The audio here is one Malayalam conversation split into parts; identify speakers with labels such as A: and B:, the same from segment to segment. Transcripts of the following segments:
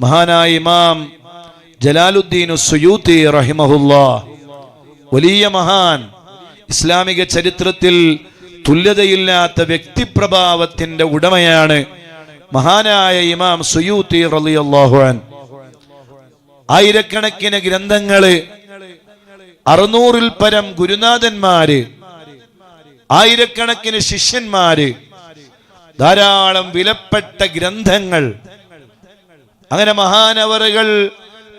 A: മഹാനായ ഇമാം ജലാലുദ്ദീൻ സുയൂത്തി റഹിമഹുല്ല. വലിയ മഹാൻ. ഇസ്ലാമിക ചരിത്രത്തിൽ തുല്യതയില്ലാത്ത വ്യക്തിപ്രഭാവത്തിന്റെ ഉടമയാണ് മഹാനായ ഇമാം സുയൂത്തി റളിയല്ലാഹുഅൻ ആയിരക്കണക്കിന് ഗ്രന്ഥങ്ങൾ അറുന്നൂറിൽ പരം ഗുരുനാഥന്മാര് ആയിരക്കണക്കിന് ശിഷ്യന്മാര് ധാരാളം വിലപ്പെട്ട ഗ്രന്ഥങ്ങൾ അങ്ങനെ മഹാനവറുകൾ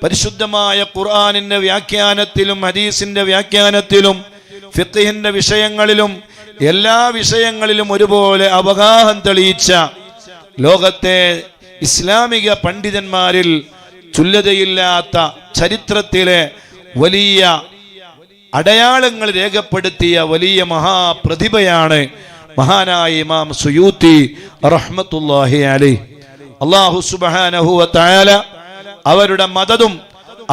A: പരിശുദ്ധമായ ഖുർആാനിന്റെ വ്യാഖ്യാനത്തിലും ഹദീസിന്റെ വ്യാഖ്യാനത്തിലും ഫിഖിഹിന്റെ വിഷയങ്ങളിലും എല്ലാ വിഷയങ്ങളിലും ഒരുപോലെ അവഗാഹം തെളിയിച്ച ലോകത്തെ ഇസ്ലാമിക പണ്ഡിതന്മാരിൽ തുല്യതയില്ലാത്ത ചരിത്രത്തിലെ വലിയ അടയാളങ്ങൾ രേഖപ്പെടുത്തിയ വലിയ മഹാപ്രതിഭയാണ് മഹാനായ ഇമാം സുയൂത്തി റഹ്മത്തുല്ലാഹി അലൈ അള്ളാഹു തആല അവരുടെ മതതും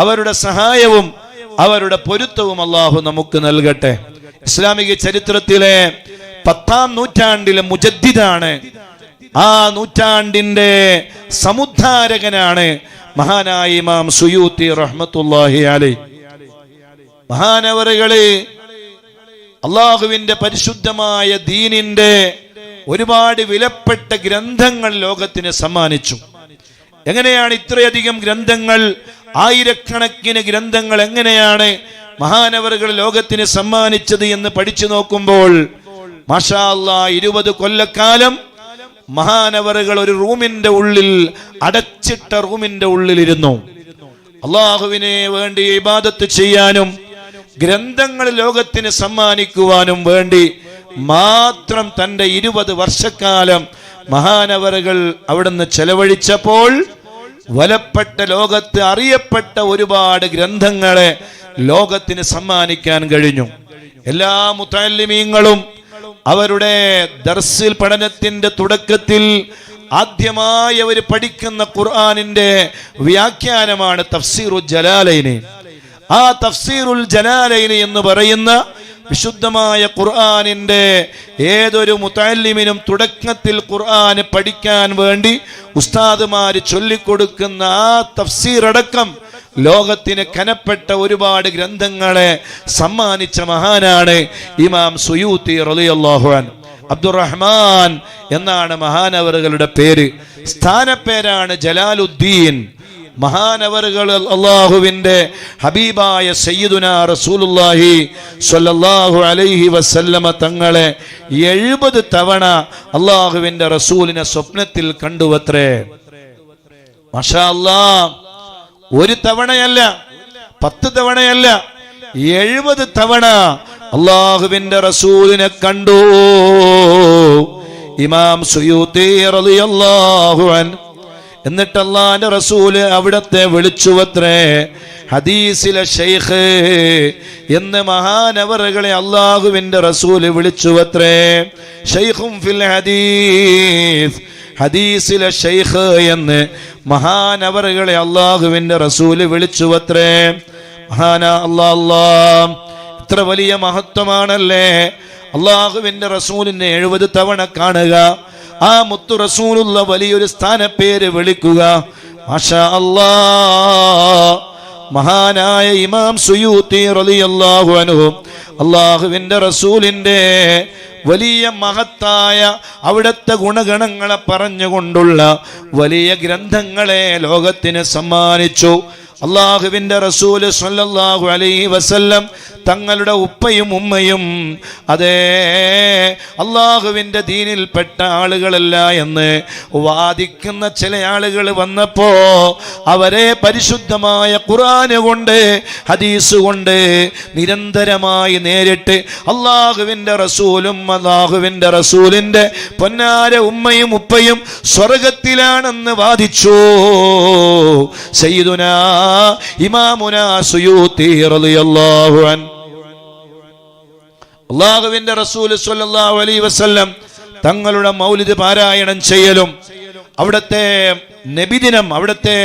A: അവരുടെ സഹായവും അവരുടെ പൊരുത്തവും അള്ളാഹു നമുക്ക് നൽകട്ടെ. ഇസ്ലാമിക ചരിത്രത്തിലെ പത്താം നൂറ്റാണ്ടിലെ മുജദ്ദിദാണ്. ആ നൂറ്റാണ്ടിന്റെ സമുദ്ധാരകനാണ് മഹാനായ ഇമാം സുയൂത്തി റഹ്മത്തുല്ലാഹി അലി. മഹാനവറുകൾ അള്ളാഹുവിന്റെ പരിശുദ്ധമായ ദീനിന്റെ ഒരുപാട് വിലപ്പെട്ട ഗ്രന്ഥങ്ങൾ ലോകത്തിന് സമ്മാനിച്ചു. എങ്ങനെയാണ് ഇത്രയധികം ഗ്രന്ഥങ്ങൾ ആയിരക്കണക്കിന് ഗ്രന്ഥങ്ങൾ എങ്ങനെയാണ് മഹാനവറുകൾ ലോകത്തിന് സമ്മാനിച്ചത് എന്ന് പഠിച്ചു നോക്കുമ്പോൾ മാഷാ അല്ലാ ഇരുപത് കൊല്ലക്കാലം മഹാനവറുകൾ ഒരു റൂമിന്റെ ഉള്ളിൽ അടച്ചിട്ട റൂമിന്റെ ഉള്ളിലിരുന്നു. അള്ളാഹുവിനെ വേണ്ടി ഇബാദത്ത് ചെയ്യാനും ഗ്രന്ഥങ്ങൾ ലോകത്തിന് സമ്മാനിക്കുവാനും വേണ്ടി മാത്രം തന്റെ ഇരുപത് വർഷക്കാലം മഹാനവറുകൾ അവിടുന്ന് ചെലവഴിച്ചപ്പോൾ വലപ്പെട്ട ലോകത്ത് അറിയപ്പെട്ട ഒരുപാട് ഗ്രന്ഥങ്ങളെ ലോകത്തിന് സമ്മാനിക്കാൻ കഴിഞ്ഞു. എല്ലാ മുത്താലിമീങ്ങളും അവരുടെ ദർസിൽ പഠനത്തിന്റെ തുടക്കത്തിൽ ആദ്യമായി അവർ പഠിക്കുന്ന ഖുർആാനിന്റെ വ്യാഖ്യാനമാണ് തഫ്സീറു ജലാലൈനി. ആ തഫ്സീറുൽ ജലാലൈനി എന്ന് പറയുന്ന വിശുദ്ധമായ ഖുർആാനിന്റെ ഏതൊരു മുത്തല്ലിമിനും തുടക്കത്തിൽ ഖുർആൻ പഠിക്കാൻ വേണ്ടി ഉസ്താദുമാർ ചൊല്ലിക്കൊടുക്കുന്ന ആ തഫ്സീറടക്കം ലോകത്തിന് കനപ്പെട്ട ഒരുപാട് ഗ്രന്ഥങ്ങളെ സമ്മാനിച്ച മഹാനാണ് ഇമാം സുയൂത്തി റളിയല്ലാഹുഅൻ അബ്ദുറഹ്മാൻ എന്നാണ് മഹാനവറുകളുടെ പേര്. സ്ഥാനപ്പേരാണ് ജലാലുദ്ദീൻ. മഹാനവറുകൾ അള്ളാഹുവിന്റെ ഹബീബായ സയ്യിദുന റസൂലുല്ലാഹി സ്വല്ലല്ലാഹു അലൈഹി വസല്ലമ തങ്ങളെ എഴുപത് തവണ അള്ളാഹുവിന്റെ റസൂലിനെ സ്വപ്നത്തിൽ കണ്ടുവത്രേ. മഷാ അല്ലാ ഒരു തവണയല്ല പത്ത് തവണയല്ല എഴുപത് തവണ അള്ളാഹുവിന്റെ റസൂലിനെ കണ്ടു. ഇമാം സുയൂത്തി റളിയല്ലാഹു എന്നിട്ട് അള്ളാന്റെ റസൂൽ അവിടത്തെ വിളിച്ചുവത്രേ ഹദീസിലെ ഷെയ്ഖ് എന്ന് മഹാനവറുകളെ അള്ളാഹുവിന്റെ റസൂൽ വിളിച്ചുവത്രേ ഷെയ്ഖും ഫിൽ ഹദീസ് ഹദീസിലെ ഷെയ്ഖ് എന്ന് മഹാനവറുകളെ അള്ളാഹുവിന്റെ റസൂൽ വിളിച്ചുവത്രേ. മഹാന അല്ലാ അല്ലാ ഇത്ര വലിയ മഹത്വമാണല്ലേ? അള്ളാഹുവിന്റെ റസൂലിനെ എഴുപത് തവണ കാണുക ആ മുത്തു റസൂലുള്ള വലിയൊരു സ്ഥാനപ്പേര് വിളിക്കുക. അല്ലാ. മഹാനായ ഇമാം സുയൂത്തി അള്ളാഹുവിന്റെ റസൂലിന്റെ വലിയ മഹത്തായ അവിടുത്തെ ഗുണഗണങ്ങളെ പറഞ്ഞുകൊണ്ടുള്ള വലിയ ഗ്രന്ഥങ്ങളെ ലോകത്തിന് സമ്മാനിച്ചു. അള്ളാഹുവിന്റെ റസൂൽ സല്ലല്ലാഹു അലൈഹി വസല്ലം തങ്ങളുടെ ഉപ്പയും ഉമ്മയും അതേ അള്ളാഹുവിന്റെ ദീനിൽപ്പെട്ട ആളുകളല്ല എന്ന് വാദിക്കുന്ന ചില ആളുകൾ വന്നപ്പോൾ അവരെ പരിശുദ്ധമായ ഖുറാന് കൊണ്ട് ഹദീസ് കൊണ്ട് നിരന്തരമായി നേരിട്ട് അള്ളാഹുവിന്റെ റസൂലും അള്ളാഹുവിന്റെ റസൂലിന്റെ പൊന്നാര ഉമ്മയും ഉപ്പയും സ്വർഗത്തിലാണെന്ന് വാദിച്ചു. സയ്യിദുനാ ഇമാമുന സുയൂത്തി റളിയല്ലാഹു അൻ അള്ളാഹുവിന്റെ റസൂൽ സ്വല്ലല്ലാഹു അലൈഹി വസല്ലം തങ്ങളുടെ മൗലിദ് പാരായണം ചെയ്യലും അവിടത്തെ നബിദിനം അവിടത്തെ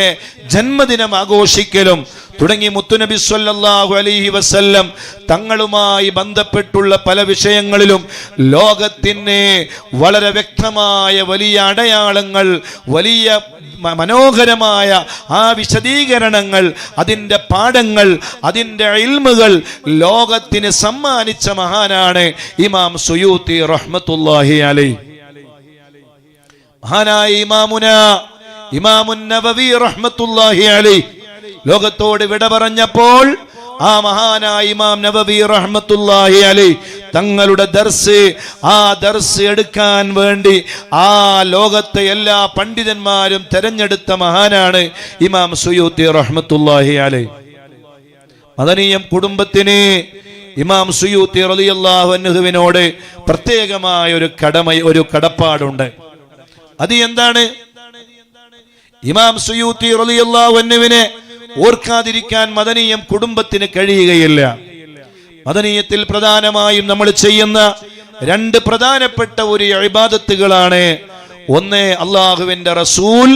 A: ജന്മദിനം ആഘോഷിക്കലും തുടങ്ങി മുത്തുനബി സ്വല്ലല്ലാഹു അലൈഹി വസല്ലം തങ്ങളുമായി ബന്ധപ്പെട്ടുള്ള പല വിഷയങ്ങളിലും ലോകത്തിന് വളരെ വ്യക്തമായ വലിയ അടയാളങ്ങൾ വലിയ മനോഹരമായ ആ വിശദീകരണങ്ങൾ അതിന്റെ പാഠങ്ങൾ അതിന്റെ ഇൽമുകൾ ലോകത്തിന് സമ്മാനിച്ച മഹാനാണ് ഇമാം സുയൂത്തി റഹ്മത്തുല്ലാഹി അലൈ മഹാനായ ഇമാമുന ഇമാമുൻ നബവി റഹ്മത്തുല്ലാഹി അലൈ ലോകത്തോട് വിട പറഞ്ഞപ്പോൾ ആ മഹാനായ ഇമാം നബവി റഹ്മത്തുല്ലാഹി അലി തങ്ങളുടെ ദർസ് ആ ദർസ് എടുക്കാൻ വേണ്ടി ആ ലോകത്തെ എല്ലാ പണ്ഡിതന്മാരും തെരഞ്ഞെടുത്ത മഹാനാണ് ഇമാം സുയൂത്തി റഹ്മത്തുല്ലാഹി അലി. മദനീയം കുടുംബത്തിന് ഇമാം സുയൂത്തി റളിയല്ലാഹു അൻഹുവിനോട് പ്രത്യേകമായ ഒരു കടമ ഒരു കടപ്പാടുണ്ട്. അത് എന്താണ്? ഇമാം സുയൂത്തി റളിയല്ലാഹു അൻഹുവിനെ ഓർക്കാതിരിക്കാൻ മദനീയം കുടുംബത്തിന് കഴിയുകയില്ല. മദനീയത്തിൽ പ്രധാനമായും നമ്മൾ ചെയ്യുന്ന രണ്ട് പ്രധാനപ്പെട്ട ഒരു അഴിബാദത്തുകളാണ് ഒന്ന് അള്ളാഹുവിന്റെ റസൂൽ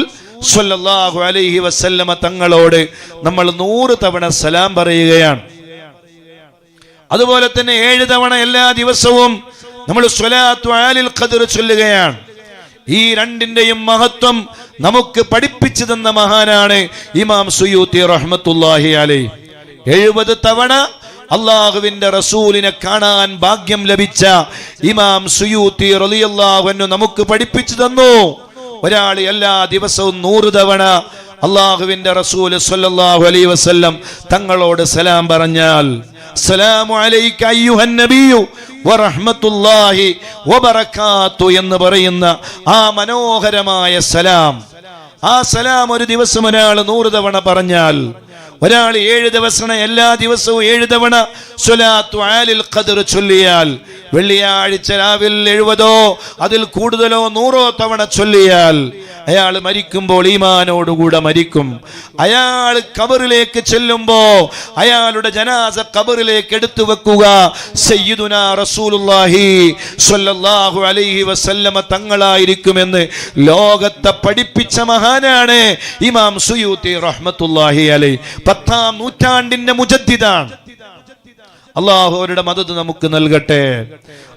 A: സ്വല്ലല്ലാഹു അലൈഹി വസല്ലമ തങ്ങളോട് നമ്മൾ നൂറ് തവണ സലാം പറയുകയാണ്. അതുപോലെ തന്നെ ഏഴ് തവണ എല്ലാ ദിവസവും നമ്മൾ സ്വലാത്തു ആലിൽ ഖദർ ചൊല്ലുകയാണ്. ഈ രണ്ടിന്റെയും മഹത്വം നമുക്ക് പഠിപ്പിച്ചു തന്ന മഹാനാണ് ഇമാം സുയൂത്തി റഹ്മത്തുല്ലാഹി അലൈ. എഴുപത് തവണ അള്ളാഹുവിന്റെ റസൂലിനെ കാണാൻ ഭാഗ്യം ലഭിച്ച ഇമാം സുയൂത്തി റലിയല്ലാഹുവിനു നമുക്ക് പഠിപ്പിച്ചു തന്നു. ഒരാൾ എല്ലാ ദിവസവും നൂറ് തവണ അള്ളാഹുവിന്റെ റസൂൽ സ്വല്ലല്ലാഹു അലൈഹി വസല്ലം തങ്ങളോട് സലാം പറഞ്ഞാൽ അലൈക വറഹ്മത്തുള്ളാഹി വബറകാത്തു എന്ന് പറയുന്ന ആ മനോഹരമായ സലാം. ആ സലാം ഒരു ദിവസം ഒരാൾ നൂറ് തവണ പറഞ്ഞാൽ ഒരാൾ ഏഴ് ദിവസം എല്ലാ ദിവസവും ഏഴ് തവണ സ്വലാത്തു ആലിൽ ഖദർ ചൊല്ലിയാൽ വെള്ളിയാഴ്ച രാവിൽ എഴുപതോ അതിൽ കൂടുതലോ നൂറോ തവണ ചൊല്ലിയാൽ അയാൾ മരിക്കുമ്പോൾ ഈമാനോടുകൂടെ മരിക്കും. അയാൾ കബറിലേക്ക് ചെല്ലുമ്പോ അയാളുടെ ജനാസ കബറിലേക്ക് എടുത്തു വെക്കുക. സ്വല്ലല്ലാഹു അലൈഹി വസല്ലമ തങ്ങളായിരിക്കുമെന്ന് ലോകത്തെ പഠിപ്പിച്ച മഹാനാണ് ഇമാം സുയൂത്തി റഹ്മത്തുല്ലാഹി അലൈ പത്താം നൂറ്റാണ്ടിന്റെ മുജദ്ദിദാണ്. അള്ളാഹു അവരുടെ മതത് നമുക്ക് നൽകട്ടെ.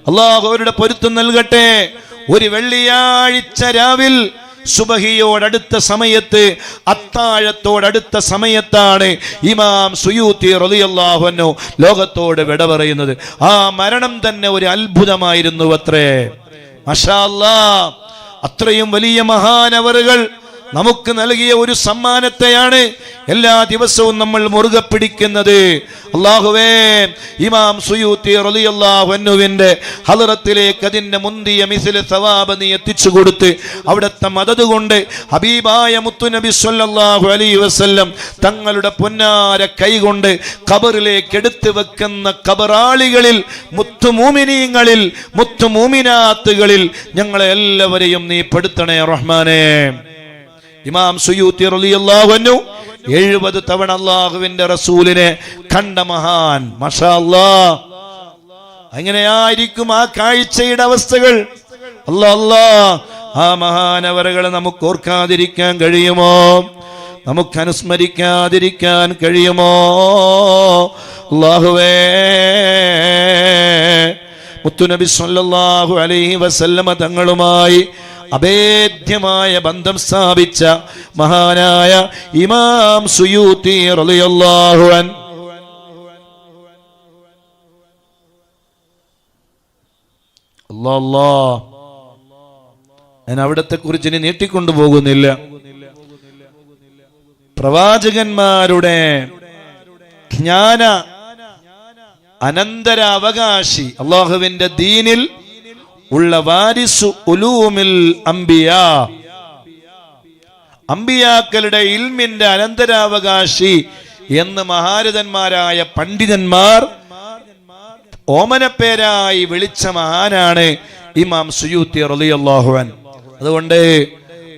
A: അള്ളാഹു അവരുടെ പൊരുത്തം നൽകട്ടെ. ഒരു വെള്ളിയാഴ്ച രാവിൽ സുബഹിയോടടുത്ത സമയത്ത് അത്താഴത്തോടടുത്ത സമയത്താണ് ഇമാം സുയൂത്തി റളിയല്ലാഹു അൻഹു ലോകത്തോട് വിട പറയുന്നത്. ആ മരണം തന്നെ ഒരു അത്ഭുതമായിരുന്നു അത്രേ. മഷാ അത്രയും വലിയ മഹാനവറുകൾ നമുക്ക് നൽകിയ ഒരു സമ്മാനത്തെയാണ് എല്ലാ ദിവസവും നമ്മൾ മുറുകെ പിടിക്കുന്നത്. അള്ളാഹുവേ ഇമാം സുയൂത്തി റളിയല്ലാഹു അൻഹുവിന്റെ ഹലറത്തിലേക്ക് അതിന്റെ മുന്തിയ മിസിലെ സവാബ് നീ എത്തിച്ചു കൊടുത്ത് അവിടുത്തെ മദത് കൊണ്ട് ഹബീബായ മുത്തുനബി സ്വല്ലല്ലാഹു അലൈഹി വസ്ല്ലം തങ്ങളുടെ പൊന്നാര കൈകൊണ്ട് ഖബറിലേക്ക് എടുത്തു വെക്കുന്ന ഖബറാളികളിൽ മുത്തുമൂമിനീങ്ങളിൽ മുത്തുമൂമിനാത്തുകളിൽ ഞങ്ങളെ എല്ലാവരെയും നീ പെടുത്തണേ റഹ്മാനേ. ഇമാം സുയൂത്തി അൻഹു എഴുപത് തവണ അള്ളാഹുവിന്റെ റസൂലിനെ കണ്ട മഹാൻ മഷാ അങ്ങനെയായിരിക്കും ആ കാഴ്ചയുടെ അവസ്ഥകൾ? അല്ലാ അല്ലാ ആ മഹാനവരകളെ നമുക്ക് ഓർക്കാതിരിക്കാൻ കഴിയുമോ? നമുക്ക് അനുസ്മരിക്കാതിരിക്കാൻ കഴിയുമോ? അള്ളാഹുവേ മുത്തുനബി സല്ലല്ലാഹു അലൈഹി വസല്ലമ തങ്ങളുമായി അഭേദ്യമായ ബന്ധം സ്ഥാപിച്ച മഹാനായ ഇമാം സുയൂത്തി ഞാൻ അവിടത്തെ കുറിച്ച് ഇനി നീട്ടിക്കൊണ്ടു പോകുന്നില്ല. പ്രവാചകന്മാരുടെ ജ്ഞാന അനന്തരാവകാശി അള്ളാഹുവിന്റെ ദീനിൽ ഉള്ള വാരിസു ഉലൂമിൽ അംബിയ. അമ്പിയാക്കളുടെ ഇൽമിന്റെ അനന്തരാവകാശി എന്ന് മഹാരഥന്മാരായ പണ്ഡിതന്മാർ ഓമനപ്പേരായി വിളിച്ച മഹാനാണ് ഇമാം സുയൂത്തി അള്ളാഹുവൻ അതുകൊണ്ട്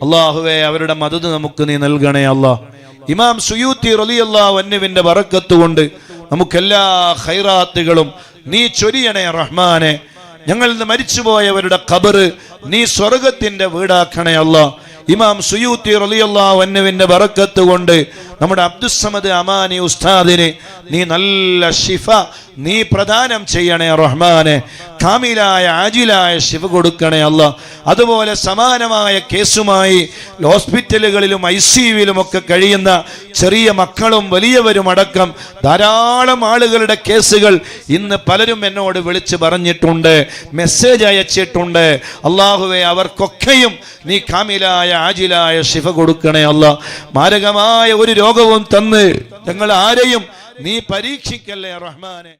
A: അള്ളാഹുവെ അവരുടെ മദത് നമുക്ക് നീ നൽകണേ അള്ളാഹ് ഇമാം സുയൂത്തി റളിയല്ലാഹു അന്നുവിന്റെ വറക്കത്ത് കൊണ്ട് നമുക്കെല്ലാ ഹൈറാത്തുകളും നീ ചൊരിയണേ റഹ്മാനെ. ഞങ്ങൾ നിന്ന് മരിച്ചുപോയവരുടെ ഖബറ് നീ സ്വർഗത്തിന്റെ വീടാക്കണേ ഇമാം സുയൂത്തി റലിയല്ലാ വന്നുവിന്റെ വറക്കത്ത് കൊണ്ട് നമ്മുടെ അബ്ദുസമദ് അമാനി ഉസ്താദിനെ നീ നല്ല ഷിഫ നീ പ്രദാനം ചെയ്യണേ റഹ്മാനെ കാമിലായ ആജിലായ ശിവ കൊടുക്കണേ അല്ല. അതുപോലെ സമാനമായ കേസുമായി ഹോസ്പിറ്റലുകളിലും ഐ സിയുവിലും ഒക്കെ കഴിയുന്ന ചെറിയ മക്കളും വലിയവരും അടക്കം ധാരാളം ആളുകളുടെ കേസുകൾ ഇന്ന് പലരും എന്നോട് വിളിച്ച് പറഞ്ഞിട്ടുണ്ട് മെസ്സേജ് അയച്ചിട്ടുണ്ട്. അള്ളാഹുവെ അവർക്കൊക്കെയും നീ കാമിലായ ആജിലായ ശിഫ കൊടുക്കണേ അല്ല. മാരകമായ ഒരു രോഗവും തന്ന് ഞങ്ങൾ ആരെയും നീ പരീക്ഷിക്കല്ലേ റഹ്മാനെ.